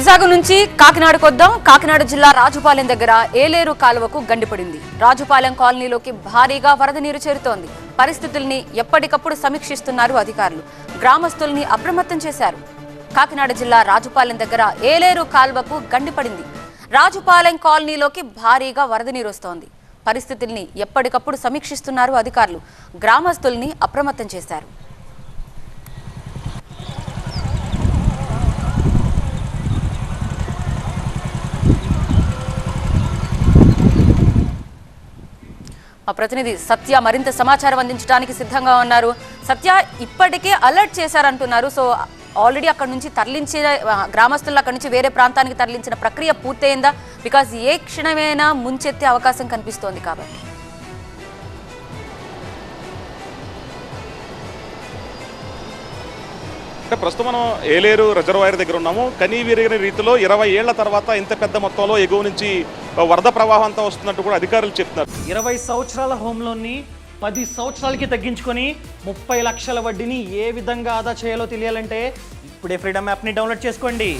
విశాఖ నుంచి కాకినాడకు వద్దాం. కాకినాడ జిల్లా రాజుపాలెం దగ్గర ఏలేరు కాలువకు గండిపడింది రాజుపాలెం కాలనీలోకి భారీగా వరద నీరు చేరుతోంది. పరిస్థితుల్ని ఎప్పటికప్పుడు సమీక్షిస్తున్నారు అధికారులు. గ్రామస్తుల్ని అప్రమత్తం చేశారు. కాకినాడ జిల్లా రాజుపాలెం దగ్గర ఏలేరు కాలువకు గండిపడింది రాజుపాలెం కాలనీలోకి భారీగా వరద నీరు వస్తోంది. పరిస్థితుల్ని ఎప్పటికప్పుడు సమీక్షిస్తున్నారు అధికారులు. గ్రామస్తుల్ని అప్రమత్తం చేశారు. మా ప్రతినిధి సత్య మరింత సమాచారం అందించడానికి సిద్ధంగా ఉన్నారు. సత్య ఇప్పటికే అలర్ట్ చేశారంటున్నారు. సో ఆల్రెడీ అక్కడ నుంచి తరలించిన గ్రామస్తులను గ్రామస్తులు అక్కడ నుంచి వేరే ప్రాంతానికి తరలించిన ప్రక్రియ పూర్తయిందా? బికాజ్ ఏ క్షణమైనా ముంచెత్తే అవకాశం కనిపిస్తోంది కాబట్టి. అంటే ప్రస్తుతం మనం ఏలేరు రిజర్వాయర్ దగ్గర ఉన్నాము. కనీ విరిగిన రీతిలో ఇరవై ఏళ్ళ తర్వాత ఇంత పెద్ద మొత్తంలో ఎగువ నుంచి వరద ప్రవాహం అంతా వస్తున్నట్టు కూడా అధికారులు చెప్తున్నారు. ఇరవై సంవత్సరాల హోమ్ లోన్ని పది సంవత్సరాలకి తగ్గించుకొని ముప్పై లక్షల వడ్డీని ఏ విధంగా ఆదా చేయాలో తెలియాలంటే ఇప్పుడే ఫ్రీడమ్ యాప్ని డౌన్లోడ్ చేసుకోండి.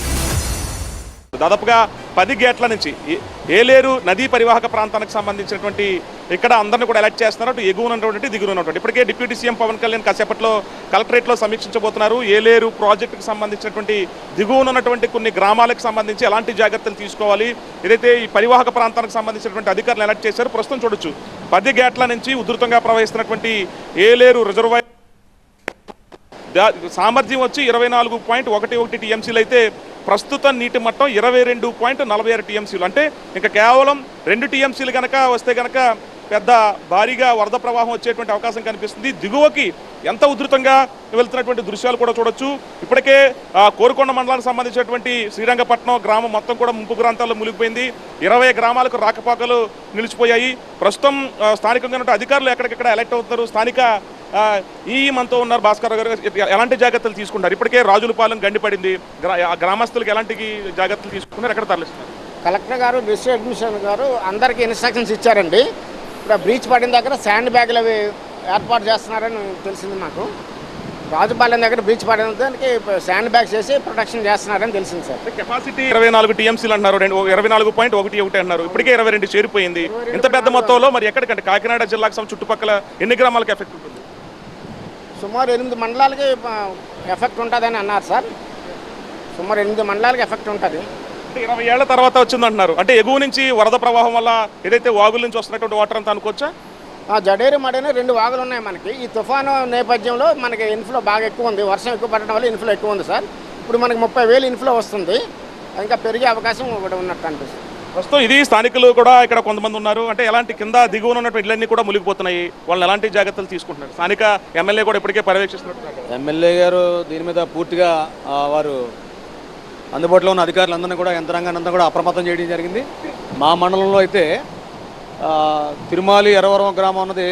దాదాపుగా పది గేట్ల నుంచి ఏ- ఏలేరు నదీ పరివాహక ప్రాంతానికి సంబంధించినటువంటి ఇక్కడ అందరిని కూడా ఎలక్ట్ చేస్తున్నారు. అటు ఎగువ ఉన్నటువంటి దిగువ ఉన్నటువంటి. ఇప్పటికే డిప్యూటీ సీఎం పవన్ కళ్యాణ్ కాసేపట్లో కలెక్టరేట్లో సమీక్షించబోతున్నారు. ఏలేరు ప్రాజెక్టుకు సంబంధించినటువంటి దిగువన ఉన్నటువంటి కొన్ని గ్రామాలకు సంబంధించి ఎలాంటి జాగ్రత్తలు తీసుకోవాలి? ఏదైతే ఈ పరివాహక ప్రాంతానికి సంబంధించినటువంటి అధికారులు ఎలక్ట్ చేశారు ప్రస్తుతం చూడొచ్చు. పది గేట్ల నుంచి ఉధృతంగా ప్రవహిస్తున్నటువంటి ఏలేరు రిజర్వాయర్ సామర్థ్యం వచ్చి ఇరవై నాలుగు పాయింట్ ఒకటి ఒకటి టీఎంసీలు అయితే ప్రస్తుతం నీటి మట్టం ఇరవై రెండు పాయింట్ నలభై ఆరు టీఎంసీలు. అంటే ఇంకా కేవలం రెండు టీఎంసీలు కనుక వస్తే కనుక పెద్ద భారీగా వరద ప్రవాహం వచ్చేటువంటి అవకాశం కనిపిస్తుంది. దిగువకి ఎంత ఉధృతంగా వెళ్తున్నటువంటి దృశ్యాలు కూడా చూడొచ్చు. ఇప్పటికే కోరుకొండ మండలానికి సంబంధించినటువంటి శ్రీరంగపట్నం గ్రామం మొత్తం కూడా ముంపు ప్రాంతాల్లో మునిగిపోయింది. ఇరవై గ్రామాలకు రాకపోకలు నిలిచిపోయాయి. ప్రస్తుతం స్థానికంగా ఉన్న అధికారులు ఎక్కడికెక్కడ ఎలక్ట్ అవుతున్నారు. స్థానిక ఈ మనతో ఉన్నారు భాస్కర్ గారు. ఎలాంటి జాగ్రత్తలు తీసుకుంటారు? ఇప్పటికే రాజులపాలెం గండిపడింది గ్రామస్తులకు ఎలాంటి జాగ్రత్తలు తీసుకున్నారు? ఎక్కడ తరలిస్తున్నారు? కలెక్టర్ గారు డిస్ట్రిక్ట్ అడ్మినిస్ట్రేషన్ గారు అందరికీ ఇన్స్ట్రక్షన్స్ ఇచ్చారండి. ఇప్పుడు బ్రీచ్ పడిన దగ్గర శాండ్ బ్యాగులు అవి ఏర్పాటు చేస్తున్నారని తెలిసింది మాకు. రాజుపాలెం దగ్గర బ్రీచ్ పడిన దానికి శాండ్ బ్యాగ్స్ చేసి ప్రొటెక్షన్ చేస్తున్నారని తెలిసింది సార్. కెపాసిటీ ఇరవై నాలుగు టీఎంసీలు అంటున్నారు. రెండు ఇరవై నాలుగు పాయింట్ ఒకటి ఒకటి అన్నారు ఇప్పటికే ఇరవై రెండు చేరిపోయింది. ఇంత పెద్ద మొత్తంలో మరి ఎక్కడికంటే కాకినాడ జిల్లాకు చుట్టుపక్కల ఎన్ని గ్రామాలకు ఎఫెక్ట్ ఉంటుంది? సుమారు ఎనిమిది మండలాలకి ఎఫెక్ట్ ఉంటుందని అన్నారు సార్. సుమారు ఎనిమిది మండలాలకి ఎఫెక్ట్ ఉంటుంది. ఇరవై ఏళ్ళ తర్వాత వచ్చిందంటున్నారు. అంటే ఎగువ నుంచి వరద ప్రవాహం వల్ల ఏదైతే వాగుల నుంచి వస్తున్నటువంటి వాటర్ అంతా అనుకోవచ్చా? ఆ, జడేరు మడేని రెండు వాగులు ఉన్నాయి మనకి. ఈ తుఫాను నేపథ్యంలో మనకి ఇన్ఫ్లో బాగా ఎక్కువ ఉంది. వర్షం ఎక్కువ పడడం వల్ల ఇన్ఫ్లో ఎక్కువ ఉంది సార్. ఇప్పుడు మనకి ముప్పై వేలు ఇన్ఫ్లో వస్తుంది. ఇంకా పెరిగే అవకాశం కూడా ఉన్నట్టు అనిపిస్తుంది. ప్రస్తుతం ఇది స్థానికులు కూడా ఇక్కడ కొంతమంది ఉన్నారు. అంటే ఎలాంటి కింద దిగువన ఉన్నటువంటి ఇళ్ళన్నీ కూడా మునిగిపోతున్నాయి. వాళ్ళు ఎలాంటి జాగ్రత్తలు తీసుకుంటున్నారు? స్థానిక ఎమ్మెల్యే కూడా ఇప్పటికే పర్యవేక్షిస్తున్నారు ఎమ్మెల్యే గారు దీని మీద పూర్తిగా వారు అందుబాటులో ఉన్న అధికారులందరినీ కూడా యంత్రాంగాన్ని కూడా అప్రమత్తం చేయడం జరిగింది. మా మండలంలో అయితే తిరుమాలి ఎరవరం గ్రామం అన్నది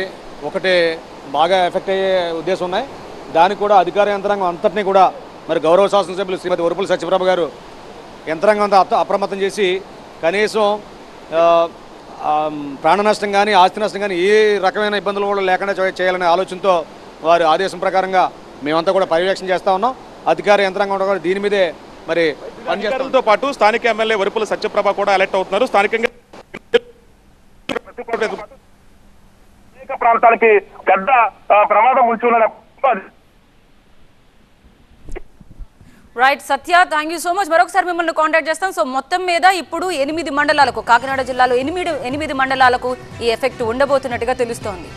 ఒకటే బాగా ఎఫెక్ట్ అయ్యే ఉద్దేశం ఉన్నాయి. దానికి కూడా అధికార యంత్రాంగం అంతటినీ కూడా మరి గౌరవ శాసనసభ్యులు శ్రీమతి ఉరుపుల సత్యప్రభ గారు యంత్రాంగం అంతా అప్రమత్తం చేసి కనీసం ప్రాణ నష్టం కానీ ఆస్తి నష్టం కానీ ఏ రకమైన ఇబ్బందులు కూడా లేకుండా చేయాలనే ఆలోచనతో వారి ఆదేశం ప్రకారంగా మేమంతా కూడా పర్యవేక్షణ చేస్తూ ఉన్నాం అధికార యంత్రాంగం కూడా దీని మీదే మరి పనిచేస్తాం అధికారులతో పాటు స్థానిక ఎమ్మెల్యే వరుపుల సత్యప్రభ కూడా అలర్ట్ అవుతున్నారు స్థానికంగా ప్రాంతాలకి పెద్ద ప్రమాదం ఉంచి ఉన్న right Satya thank you so much మరొకసారి మిమ్మల్ని కాంటాక్ట్ చేస్తాం. సో మొత్తం మీద ఇప్పుడు ఎనిమిది మండలాలకు కాకినాడ జిల్లాలో ఎనిమిది ఎనిమిది మండలాలకు ఈ ఎఫెక్ట్ ఉండబోతున్నట్టుగా తెలుస్తోంది.